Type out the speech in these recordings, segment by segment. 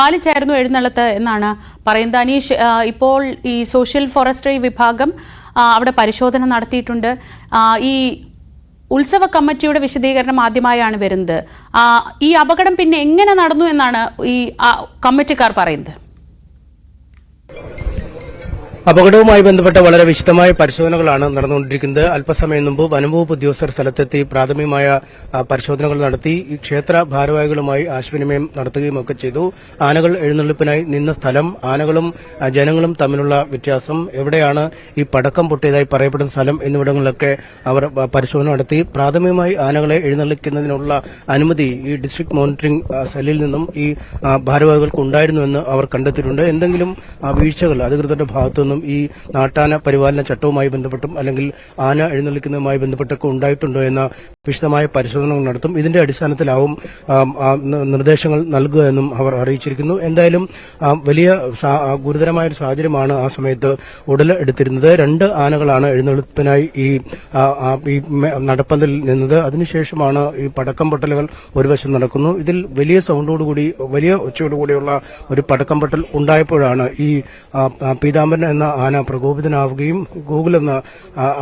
പാലിച്ചായിരുന്നു എഴുന്നള്ളത്ത് എന്നാണ് പറയുന്നത്. അനീഷ് ഇപ്പോൾ ഈ സോഷ്യൽ ഫോറസ്ട്രി വിഭാഗം അവിടെ പരിശോധന നടത്തിയിട്ടുണ്ട്. ഈ ഉത്സവ കമ്മിറ്റിയുടെ വിശദീകരണം ആദ്യമായാണ് വരുന്നത്. ഈ അപകടം പിന്നെ എങ്ങനെ നടന്നു എന്നാണ് ഈ കമ്മിറ്റിക്കാർ പറയുന്നത്. അപകടവുമായി ബന്ധപ്പെട്ട വളരെ വിശദമായ പരിശോധനകളാണ് നടന്നുകൊണ്ടിരിക്കുന്നത്. അല്പസമയം മുമ്പ് വനംവകുപ്പ് ഉദ്യോഗസ്ഥർ സ്ഥലത്തെത്തി പ്രാഥമികമായ പരിശോധനകൾ നടത്തി. ക്ഷേത്ര ഭാരവാഹികളുമായി ആശയവിനിമയം നടത്തുകയും ഒക്കെ ചെയ്തു. ആനകൾ എഴുന്നള്ളിപ്പിനായി നിന്ന സ്ഥലം ആനകളും ജനങ്ങളും തമ്മിലുള്ള വ്യത്യാസം എവിടെയാണ് ഈ പടക്കം പൊട്ടിയതായി പറയപ്പെടുന്ന സ്ഥലം എന്നിവിടങ്ങളിലൊക്കെ അവർ പരിശോധന നടത്തി. പ്രാഥമികമായി ആനകളെ എഴുന്നള്ളിക്കുന്നതിനുള്ള അനുമതി ഈ ഡിസ്ട്രിക്ട് മോണിറ്ററിംഗ് സെല്ലിൽ നിന്നും ഈ ഭാരവാഹികൾക്ക് ഉണ്ടായിരുന്നുവെന്ന് അവർ കണ്ടെത്തിയിട്ടുണ്ട്. എന്തെങ്കിലും വീഴ്ചകൾ അധികൃതരുടെ ഭാഗത്തുനിന്നും ഈ നാട്ടാന പരിപാലന ചട്ടവുമായി ബന്ധപ്പെട്ടും അല്ലെങ്കിൽ ആന എഴുന്നള്ളിക്കുന്നതുമായി ബന്ധപ്പെട്ടൊക്കെ ഉണ്ടായിട്ടുണ്ടോ എന്ന വിശദമായ പരിശോധനകൾ നടത്തും. ഇതിന്റെ അടിസ്ഥാനത്തിലാവും നിർദ്ദേശങ്ങൾ നൽകുക എന്നും അവർ അറിയിച്ചിരിക്കുന്നു. എന്തായാലും വലിയ ഗുരുതരമായ ഒരു സാഹചര്യമാണ് ആ സമയത്ത് ഉടലെടുത്തിരുന്നത് രണ്ട് ആനകളാണ് എഴുന്നള്ളിപ്പിനായി ഈ നടപ്പന്തലിൽ നിന്നത്. അതിനുശേഷമാണ് ഈ പടക്കം പൊട്ടലുകൾ ഒരു വശം നടക്കുന്നു. ഇതിൽ വലിയ സൗണ്ടോടുകൂടി വലിയ ഒച്ചയോടുകൂടിയുള്ള ഒരു പടക്കം പൊട്ടൽ ഉണ്ടായപ്പോഴാണ് ഈ പീതാംബരൻ എന്ന ആന പ്രകോപിതനാവുകയും ഗൂഗിൾ എന്ന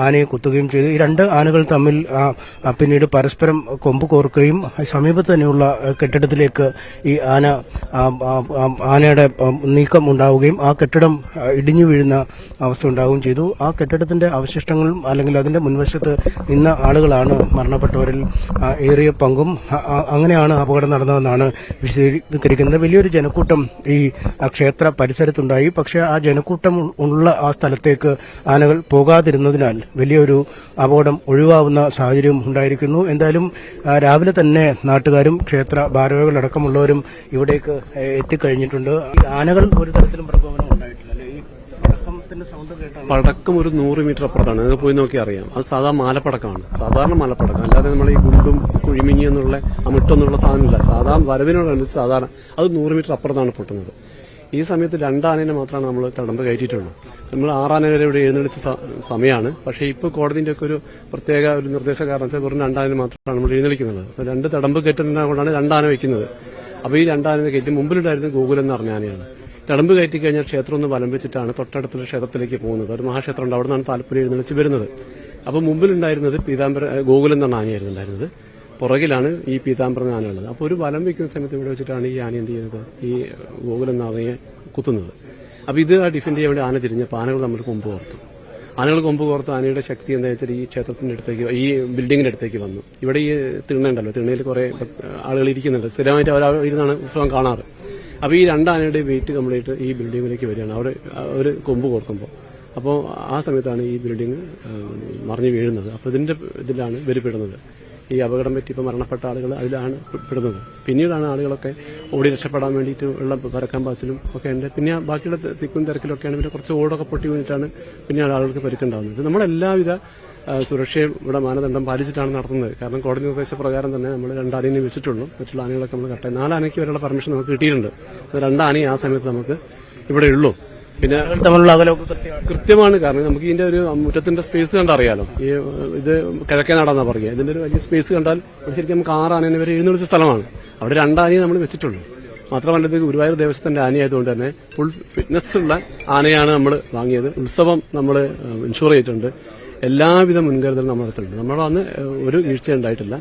ആനയെ കുത്തുകയും ചെയ്തു. ഈ രണ്ട് ആനകൾ തമ്മിൽ പിന്നീട് പരസ്പരം കൊമ്പ് കോർക്കുകയും സമീപത്ത് തന്നെയുള്ള കെട്ടിടത്തിലേക്ക് ഈ ആന ആനയുടെ നീക്കം ഉണ്ടാവുകയും ആ കെട്ടിടം ഇടിഞ്ഞു വീഴുന്ന അവസ്ഥ ഉണ്ടാവുകയും ചെയ്തു. ആ കെട്ടിടത്തിന്റെ അവശിഷ്ടങ്ങളും അല്ലെങ്കിൽ അതിന്റെ മുൻവശത്ത് നിന്ന ആളുകളാണ് മരണപ്പെട്ടവരിൽ ഏറിയ പങ്കും അങ്ങനെയാണ് അപകടം നടന്നതെന്നാണ് വിശദീകരിക്കുന്നത്. വലിയൊരു ജനക്കൂട്ടം ഈ ക്ഷേത്ര പരിസരത്തുണ്ടായി. പക്ഷേ ആ ജനക്കൂട്ടം ഉള്ള ആ സ്ഥലത്തേക്ക് ആനകൾ പോകാതിരുന്നതിനാൽ വലിയൊരു അപകടം ഒഴിവാവുന്ന സാഹചര്യം ഉണ്ടായിരിക്കുന്നു. എന്തായാലും രാവിലെ തന്നെ നാട്ടുകാരും ക്ഷേത്ര ഭാരവാഹികളടക്കമുള്ളവരും ഇവിടേക്ക് എത്തിക്കഴിഞ്ഞിട്ടുണ്ട്. ആനകൾ ഒരു തരത്തിലും പ്രകോപനം ഉണ്ടായിട്ടില്ല പടക്കം ഒരു നൂറ് മീറ്റർ അപ്പുറത്താണ്. അത് പോയി നോക്കി അറിയാം. അത് സാധാരണ മാലപ്പടക്കമാണ്. സാധാരണ മാലപ്പടക്കം. അല്ലാതെ നമ്മൾ ഈ ഗുണ്ടും കുഴിമിഞ്ഞി എന്നുള്ള സാധനമില്ല. സാധാരണ വരവിനോടനുസരിച്ച് സാധാരണ അത് നൂറ് മീറ്റർ അപ്പുറത്താണ് പൊട്ടുന്നത്. ഈ സമയത്ത് രണ്ടാനേനെ മാത്രമാണ് നമ്മൾ തടമ്പ് കയറ്റിയിട്ടുള്ളൂ. നമ്മൾ ആറാന വരെ ഇവിടെ എഴുന്നള്ളിച്ച സമയമാണ് പക്ഷേ ഇപ്പോൾ കോടതിന്റെ ഒക്കെ ഒരു പ്രത്യേക ഒരു നിർദ്ദേശ കാരണത്തിൽ വെറും രണ്ടാനേനെ മാത്രമാണ് നമ്മൾ എഴുന്നള്ളിക്കുന്നത്. അപ്പോൾ രണ്ട് തടമ്പ് കയറ്റുന്ന കൊണ്ടാണ് രണ്ടാന വയ്ക്കുന്നത് അപ്പോൾ ഈ രണ്ടാനനെ കയറ്റി മുമ്പിലുണ്ടായിരുന്ന ഗോകുലം എന്ന് പറഞ്ഞ തടമ്പ് കയറ്റി കഴിഞ്ഞാൽ ക്ഷേത്രം ഒന്ന് വലം വെച്ചിട്ടാണ് തൊട്ടടുത്തുള്ള ക്ഷേത്രത്തിലേക്ക് പോകുന്നത്. ഒരു മഹാക്ഷേത്രം ഉണ്ട് അവിടെ നിന്നാണ് താല്പര്യം എഴുന്നള്ളിച്ച് വരുന്നത്. അപ്പോൾ മുമ്പിലുണ്ടായിരുന്നത് പീതാംബര ഗോകുലം എന്നാണ് ആനയായിരുന്നു ഉണ്ടായിരുന്നത് പുറകിലാണ് ഈ പീതാംബരം ആന ഉള്ളത് അപ്പോൾ ഒരു വലം വെക്കുന്ന സമയത്ത് ഇവിടെ വെച്ചിട്ടാണ് ഈ ആന എന്ത് ചെയ്യുന്നത്? ഈ ഗോകുലം എന്ന ആനയെ കുത്തുന്നത്. അപ്പോൾ ഇത് ആ ഡിഫെൻഡ് ചെയ്യാൻ വേണ്ടി ആന തിരിഞ്ഞപ്പോൾ ആനകൾ നമ്മൾ കൊമ്പ് കോർത്തു. ആനകൾ കൊമ്പ് കോർത്ത് ആനയുടെ ശക്തി എന്താ വെച്ചാൽ ഈ ക്ഷേത്രത്തിന്റെ അടുത്തേക്ക് ഈ ബിൽഡിങ്ങിന്റെ അടുത്തേക്ക് വന്നു. ഇവിടെ ഈ തിണ്ണയുണ്ടല്ലോ തിണ്ണയിൽ കുറെ ആളുകൾ ഇരിക്കുന്നുണ്ട്. സ്ഥിരമായിട്ട് അവർ ഇരുന്നാണ് ഉത്സവം കാണാറ്. അപ്പോൾ ഈ രണ്ട് ആനയുടെ വെയിറ്റ് കംപ്ലീറ്റ് ഈ ബിൽഡിങ്ങിലേക്ക് വരികയാണ്. ഒരു കൊമ്പ് കോർക്കുമ്പോൾ. അപ്പോൾ ആ സമയത്താണ് ഈ ബിൽഡിംഗ് മറിഞ്ഞു വീഴുന്നത്. അപ്പോൾ ഇതിന്റെ ഇതിലാണ് വെരിപ്പെടുന്നത് ഈ അപകടം പറ്റി ഇപ്പോൾ മരണപ്പെട്ട ആളുകൾ അതിലാണ് പെടുന്നത്. പിന്നീടാണ് ആളുകളൊക്കെ ഓടി രക്ഷപ്പെടാൻ വേണ്ടിയിട്ട് ഉള്ള പരക്കാൻ പാച്ചിലും ഒക്കെ ഉണ്ട്. പിന്നെ ബാക്കിയുള്ള തിക്കും തിരക്കിലൊക്കെയാണ് പിന്നെ കുറച്ച് ഓടൊക്കെ പൊട്ടി വീണിട്ടാണ് പിന്നീട് ആളുകൾക്ക് പരിക്കുണ്ടാകുന്നത് നമ്മളെല്ലാവിധ സുരക്ഷയും ഇവിടെ മാനദണ്ഡം പാലിച്ചിട്ടാണ് നടത്തുന്നത്. കാരണം കോടതി നിർദ്ദേശപ്രകാരം തന്നെ നമ്മൾ രണ്ടാനേനെ വെച്ചിട്ടുള്ളൂ മറ്റുള്ള ആനകളൊക്കെ നമ്മൾ കട്ടെ നാലാനയ്ക്ക് വരെയുള്ള പെർമിഷൻ നമുക്ക് കിട്ടിയിട്ടുണ്ട്. രണ്ടാനയും ആ സമയത്ത് നമുക്ക് ഇവിടെ ഉള്ളൂ. പിന്നെ തമ്മിലുള്ള അകലമൊക്കെ കൃത്യമാണ്. കാരണം നമുക്ക് ഇതിന്റെ ഒരു മുറ്റത്തിന്റെ സ്പേസ് കണ്ടറിയാലോ ഈ ഇത് കിഴക്കേ നടന്നാ പറയുക. ഇതിന്റെ ഒരു വലിയ സ്പേസ് കണ്ടാൽ ശരിക്കും നമുക്ക് ആറ് ആനേനെ വരെ എഴുന്നള്ളിച്ച സ്ഥലമാണ്. അവിടെ രണ്ടാനയെ നമ്മൾ വെച്ചിട്ടുള്ളൂ. മാത്രമല്ല ഇത് ഗുരുവായൂർ ദേവസ്വത്തിന്റെ ആനയായതുകൊണ്ട് തന്നെ ഫുൾ ഫിറ്റ്നസ് ഉള്ള ആനയാണ് നമ്മൾ വാങ്ങിയത്. ഉത്സവം നമ്മൾ ഇൻഷുർ ചെയ്തിട്ടുണ്ട്. എല്ലാവിധ മുൻകരുതലും നമ്മുടെ അടുത്തുണ്ട്. നമ്മൾ അന്ന് ഒരു വീഴ്ച ഉണ്ടായിട്ടില്ല.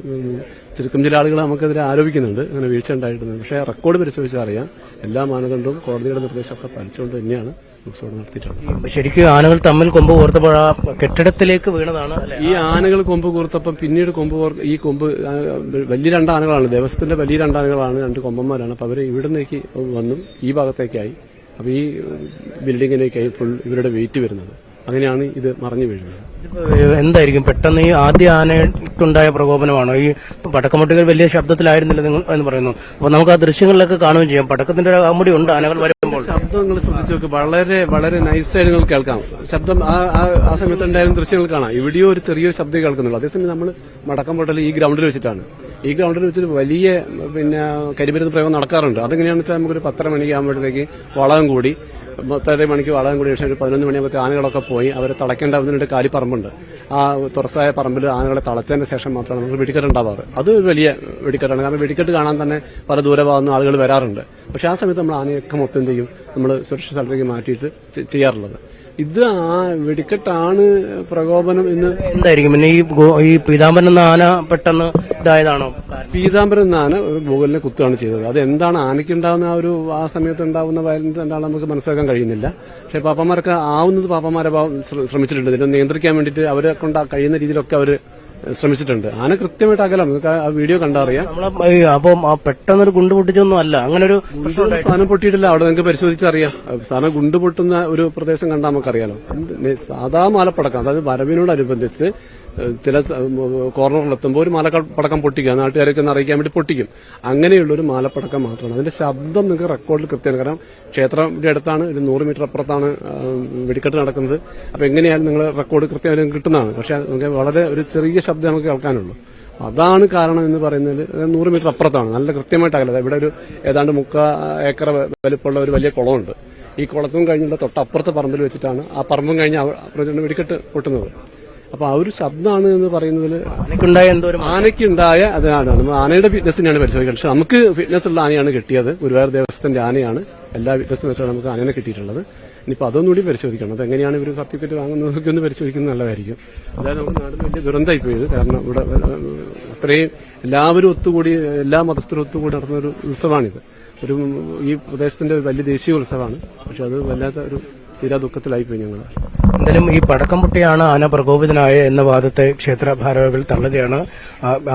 ചുരുക്കം ചില ആളുകൾ നമുക്കെതിരെ ആരോപിക്കുന്നുണ്ട്. അങ്ങനെ വീഴ്ച ഉണ്ടായിട്ടുണ്ട്. പക്ഷേ റെക്കോർഡ് പരിശോധിച്ചാൽ അറിയാം. എല്ലാ മാനദണ്ഡവും കോടതിയുടെ നിർദ്ദേശമൊക്കെ പാലിച്ചുകൊണ്ട് തന്നെയാണ് ഉത്സവം നടത്തിയിട്ടുള്ളത് ശരിക്കും ആനകൾ തമ്മിൽ കൊമ്പ് കോർത്തപ്പോൾ ആ കെട്ടിടത്തിലേക്ക് വീണതാണ് ഈ ആനകൾ കൊമ്പ് കൂർത്തപ്പം പിന്നീട് കൊമ്പ് ഈ കൊമ്പ് വലിയ രണ്ടാനകളാണ് ദേവസ്വത്തിന്റെ വലിയ രണ്ടാനകളാണ് രണ്ട് കൊമ്പന്മാരാണ്. അപ്പൊ അവർ ഇവിടുന്നേക്ക് വന്നും. ഈ ഭാഗത്തേക്കായി. അപ്പൊ ഈ ബിൽഡിങ്ങിനേക്കായി ഫുൾ ഇവരുടെ വെയിറ്റ് വരുന്നത്. അങ്ങനെയാണ് ഇത് മറിഞ്ഞു വീഴുന്നത്. എന്തായിരിക്കും? പെട്ടെന്ന് ഈ ആദ്യ ആനയ്ക്കുണ്ടായ പ്രകോപനമാണോ? ഈ പടക്കമുട്ടികൾ വലിയ ശബ്ദത്തിലായിരുന്നില്ല നിങ്ങൾ എന്ന് പറയുന്നു. അപ്പൊ നമുക്ക് ആ ദൃശ്യങ്ങളിലൊക്കെ കാണുകയും ചെയ്യാം. പടക്കത്തിന്റെ ഒരു അമ്മടി ഉണ്ട്. ആനകൾ വരുമ്പോൾ ശബ്ദം നിങ്ങൾ ശ്രദ്ധിച്ചു നോക്ക്. വളരെ വളരെ നൈസായിട്ട് നിങ്ങൾ കേൾക്കാം. ശബ്ദം ആ ആ- സമയത്ത് ഉണ്ടായിരുന്ന ദൃശ്യങ്ങൾ കാണാം. ഇവിടെയോ ഒരു ചെറിയൊരു ശബ്ദം കേൾക്കുന്നുള്ളൂ. അതേസമയം നമ്മൾ മടക്കം പൊട്ടൽ ഈ ഗ്രൗണ്ടിൽ വെച്ചിട്ടാണ്. ഈ ഗ്രൗണ്ടിൽ വെച്ചിട്ട് വലിയ പിന്നെ കരിമരുന്ന് പ്രയോഗം നടക്കാറുണ്ട്. അതെങ്ങനെയാണെന്ന് വെച്ചാൽ നമുക്കൊരു പത്തര മണിക്ക് ആകുമ്പോഴത്തേക്ക് കൂടി പത്തര മണിക്ക് വളകം കൂടി ശേഷം ഒരു പതിനൊന്ന് മണിയാകുമ്പോൾ ആനകളൊക്കെ പോയി അവരെ തളയ്ക്കേണ്ട അതിനൊരു കാലിപ്പറമ്പുണ്ട് ആ തുറസായ പറമ്പിൽ ആനകളെ തളച്ചതിന് ശേഷം മാത്രമാണ് നമുക്ക് വെടിക്കെട്ട് ഉണ്ടാവാറ്. അത് വലിയ വെടിക്കെട്ടാണ്. കാരണം വെടിക്കെട്ട് കാണാൻ തന്നെ പല ദൂരഭാഗത്തുനിന്ന് ആളുകൾ വരാറുണ്ട്. പക്ഷെ ആ സമയത്ത് നമ്മൾ ആനയൊക്കെ മൊത്തം ചെയ്യും? നമ്മൾ സുരക്ഷിത സ്ഥലത്തേക്ക് മാറ്റിയിട്ട് ചെയ്യാറുള്ളത്. ഇത് ആ വെടിക്കെട്ടാണ് പ്രകോപനം എന്ന് എന്തായിരിക്കും? പിന്നെ ഈ ഈ പീതാംബരൻ എന്ന ആന പെട്ടെന്ന് ഇതായതാണോ? പീതാംബരൻ എന്ന ആന ഒരു മുകളിലെ കുത്തുകയാണ് ചെയ്തത്. അത് എന്താണ് ആനയ്ക്ക് ഉണ്ടാകുന്ന ആ ഒരു ആ സമയത്ത് ഉണ്ടാകുന്ന വയലൻസ് എന്താണ് നമുക്ക് മനസ്സിലാക്കാൻ കഴിയുന്നില്ല. പക്ഷെ പാപ്പന്മാരൊക്കെ ആവുന്നത് പാപ്പന്മാരെ ശ്രമിച്ചിട്ടുണ്ട്. ഇതിനെ നിയന്ത്രിക്കാൻ വേണ്ടിയിട്ട് അവരെ കൊണ്ട് കഴിയുന്ന രീതിയിലൊക്കെ അവർ ശ്രമിച്ചിട്ടുണ്ട്. ആന കൃത്യമായിട്ട് അകലം. നിങ്ങൾക്ക് ആ വീഡിയോ കണ്ടറിയാം നമ്മളെ അപ്പം പെട്ടെന്നൊരു ഗുണ്ട് പൊട്ടിച്ചൊന്നും അല്ല. അങ്ങനെ ഒരു സാധനം പൊട്ടിയിട്ടില്ല. അവിടെ നിങ്ങൾക്ക് പരിശോധിച്ചറിയാം. സാധനം ഗുണ്ട് പൊട്ടുന്ന ഒരു പ്രദേശം കണ്ടാൽ നമുക്കറിയാലോ. സാധാ മാലപ്പടക്കം അതായത് വരവിനോടനുബന്ധിച്ച് ചില കോർണറിലെത്തുമ്പോൾ ഒരു മാലപ്പടക്കം പൊട്ടിക്കുക നാട്ടുകാരൊക്കെ ഒന്ന് അറിയിക്കാൻ വേണ്ടി പൊട്ടിക്കും. അങ്ങനെയുള്ള ഒരു മാലപ്പടക്കം മാത്രമാണ്. അതിന്റെ ശബ്ദം നിങ്ങൾക്ക് റെക്കോർഡിൽ കൃത്യമാണ്. കാരണം ക്ഷേത്രത്തിന്റെ അടുത്താണ് ഒരു നൂറ് മീറ്റർ അപ്പുറത്താണ് വെടിക്കെട്ട് നടക്കുന്നത്. അപ്പൊ എങ്ങനെയായാലും നിങ്ങൾ റെക്കോർഡ് കൃത്യമായിട്ട് കിട്ടുന്നതാണ്. പക്ഷെ നമുക്ക് വളരെ ഒരു ചെറിയ ശബ്ദം നമുക്ക് കേൾക്കാനുള്ളൂ. അതാണ് കാരണം എന്ന് പറയുന്നത് നൂറ് മീറ്റർ അപ്പുറത്താണ്. നല്ല കൃത്യമായിട്ട് ഇവിടെ ഒരു ഏതാണ്ട് മുക്കാ ഏക്കർ വലുപ്പമുള്ള ഒരു വലിയ കുളമുണ്ട്. ഈ കുളത്തും കഴിഞ്ഞുള്ള തൊട്ടപ്പുറത്തെ പറമ്പിൽ വെച്ചിട്ടാണ് ആ പറമ്പും കഴിഞ്ഞ് വെടിക്കെട്ട് പൊട്ടുന്നത്. അപ്പൊ ആ ഒരു ശബ്ദമാണ് എന്ന് പറയുന്നതിൽ ആനയ്ക്കുണ്ടായ എന്തോ ഒരു ആനയ്ക്കുണ്ടായ അതിനാണ് നമ്മൾ ആനയുടെ ഫിറ്റ്നസിനെയാണ് പരിശോധിക്കുന്നത് പക്ഷെ നമുക്ക് ഫിറ്റ്നസ് ഉള്ള ആനയാണ് കിട്ടിയത്. ഗുരുവായൂർ ദേവസ്വത്തിന്റെ ആനയാണ്. എല്ലാ ഫിറ്റ്നസും വെച്ചാണ് നമുക്ക് ആനയെ കിട്ടിയിട്ടുള്ളത്. ഇനിയിപ്പോൾ അതൊന്നും കൂടി പരിശോധിക്കണം. അത് എങ്ങനെയാണ് ഇവർ സർട്ടിഫിക്കറ്റ് വാങ്ങുന്നതൊക്കെ ഒന്ന് പരിശോധിക്കുന്നത് നല്ലതായിരിക്കും. അതായത് നാട് വലിയ ദുരന്തമായി പോയത് കാരണം ഇവിടെ അത്രയും എല്ലാവരും ഒത്തുകൂടി എല്ലാ മതസ്ഥരും ഒത്തുകൂടി നടന്ന ഒരു ഉത്സവമാണിത്. ഒരു ഈ പ്രദേശത്തിന്റെ ഒരു വലിയ ദേശീയ ഉത്സവമാണ്. പക്ഷെ അത് വല്ലാത്ത ഒരു തീരാ ദുഃഖത്തിലായിപ്പോയി ഞങ്ങൾ എന്തായാലും ഈ പടക്കം പൊട്ടിയാണ് ആന പ്രകോപിതനായ എന്ന വാദത്തെ ക്ഷേത്ര ഭാരവാഹികൾ തള്ളുകയാണ്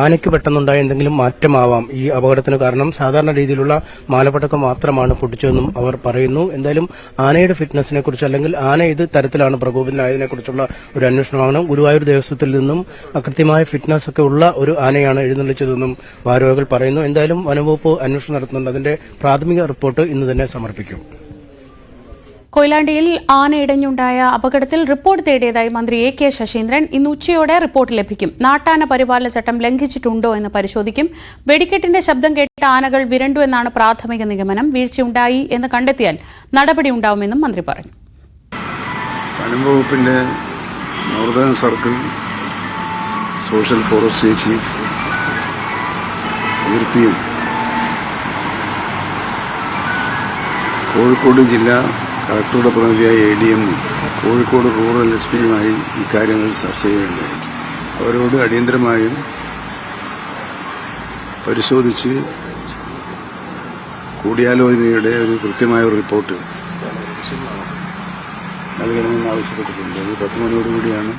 ആനയ്ക്ക് പെട്ടെന്നുണ്ടായ എന്തെങ്കിലും മാറ്റമാവാം ഈ അപകടത്തിന് കാരണം സാധാരണ രീതിയിലുള്ള മാലപ്പടക്കം മാത്രമാണ് പൊട്ടിച്ചതെന്നും അവർ പറയുന്നു. എന്തായാലും ആനയുടെ ഫിറ്റ്നസിനെ കുറിച്ച് അല്ലെങ്കിൽ ആന ഇത് തരത്തിലാണ് പ്രകോപിതനായതിനെ കുറിച്ചുള്ള ഒരു അന്വേഷണമാണ്. ഗുരുവായൂർ ദേവസ്വത്തിൽ നിന്നും കൃത്യമായ ഫിറ്റ്നസ് ഒക്കെ ഉള്ള ഒരു ആനയാണ് എഴുന്നള്ളിച്ചതെന്നും ഭാരവാഹികൾ പറയുന്നു. എന്തായാലും വനംവകുപ്പ് അന്വേഷണം നടത്തുന്നുണ്ട്. അതിന്റെ പ്രാഥമിക റിപ്പോർട്ട് ഇന്ന് തന്നെ സമർപ്പിക്കും. കൊയിലാണ്ടിയിൽ ആനയിടഞ്ഞുണ്ടായ അപകടത്തിൽ റിപ്പോർട്ട് തേടിയതായി മന്ത്രി എ കെ ശശീന്ദ്രൻ ഇന്ന് ഉച്ചയോടെ റിപ്പോർട്ട് ലഭിക്കും. നാട്ടാന പരിപാലന ചട്ടം ലംഘിച്ചിട്ടുണ്ടോ എന്ന് പരിശോധിക്കും. വെടിക്കെട്ടിന്റെ ശബ്ദം കേട്ട ആനകൾ വിരണ്ടു എന്നാണ് പ്രാഥമിക നിഗമനം. വീഴ്ചയുണ്ടായി എന്ന് കണ്ടെത്തിയാൽ നടപടി നടപടിയുണ്ടാവുമെന്നും മന്ത്രി പറഞ്ഞു. വനംവകുപ്പിന്റെ northern circle social forest chief Kozhikode ജില്ലാ കളക്ടറുടെ പ്രതിനിധിയായ എ ഡി എമ്മും കോഴിക്കോട് റൂറൽ എസ് പിയുമായി ഇക്കാര്യങ്ങൾ ചർച്ച ചെയ്യുകയുണ്ടായി. അവരോട് അടിയന്തരമായും പരിശോധിച്ച് കൂടിയാലോചനയുടെ ഒരു കൃത്യമായ ഒരു റിപ്പോർട്ട് നൽകണമെന്ന് ആവശ്യപ്പെട്ടിട്ടുണ്ട്. അത് പത്ത് മണിയോടുകൂടിയാണ്.